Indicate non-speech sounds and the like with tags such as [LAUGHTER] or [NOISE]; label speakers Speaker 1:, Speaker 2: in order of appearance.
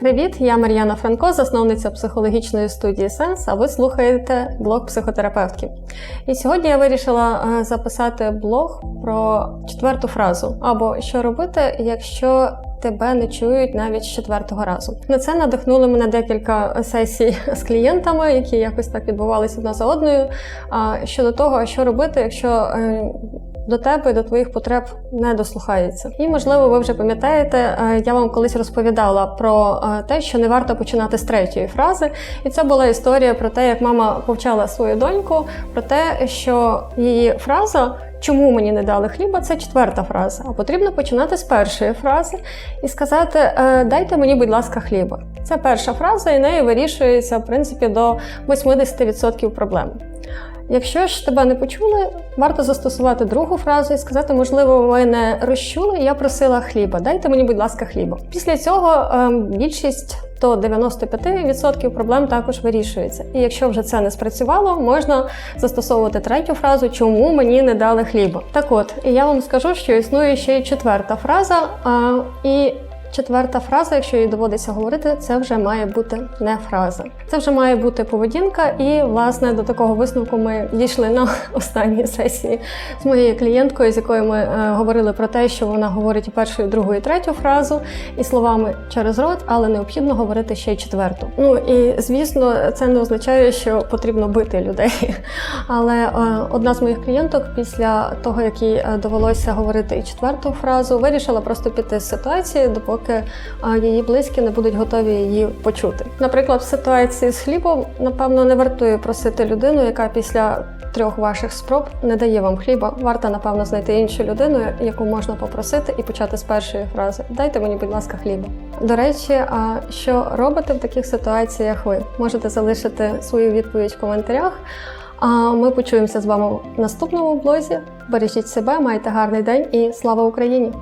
Speaker 1: Привіт, я Мар'яна Франко, засновниця психологічної студії Сенс. А ви слухаєте блог психотерапевтки. І сьогодні я вирішила е, записати блог про четверту фразу або що робити, якщо тебе не чують навіть з четвертого разу. На це надихнули мене декілька сесій з клієнтами, які якось так відбувалися одна за одною. Щодо того, що робити, якщо е, до тебе і до твоїх потреб не дослухаються. І можливо, ви вже пам'ятаєте, е, я вам колись розповідала про е, те, що не варто починати з третьої фрази. І це була історія про те, як мама повчала свою доньку, про те, що її фраза. Чому мені не дали хліба? Це четверта фраза. А потрібно починати з першої фрази і сказати: «Е, Дайте мені, будь ласка, хліба. Це перша фраза, і нею вирішується в принципі до 80% проблем. Якщо ж тебе не почули, варто застосувати другу фразу і сказати, можливо, ви не розчули, я просила хліба. Дайте мені, будь ласка, хліба. Після цього ем, більшість то 95% проблем також вирішується. І якщо вже це не спрацювало, можна застосовувати третю фразу, чому мені не дали хліба. Так от, і я вам скажу, що існує ще й четверта фраза. А, і Четверта фраза, якщо її доводиться говорити, це вже має бути не фраза. Це вже має бути поведінка, і власне до такого висновку ми дійшли на [LAUGHS] останній сесії з моєю клієнткою, з якою ми е, говорили про те, що вона говорить і першу, і другу, і третю фразу, і словами через рот, але необхідно говорити ще й четверту. Ну і звісно, це не означає, що потрібно бити людей. [LAUGHS] Але е, одна з моїх клієнток після того, як їй е, довелося говорити і четверту фразу, вирішила просто піти з ситуації, допоки е, її близькі не будуть готові її почути. Наприклад, в ситуації з хлібом, напевно, не вартує просити людину, яка після трьох ваших спроб не дає вам хліба. Варто, напевно, знайти іншу людину, яку можна попросити, і почати з першої фрази Дайте мені, будь ласка, хліба. До речі, а що робите в таких ситуаціях ви? Можете залишити свою відповідь в коментарях. А ми почуємося з вами в наступному блозі. Бережіть себе, майте гарний день і слава Україні!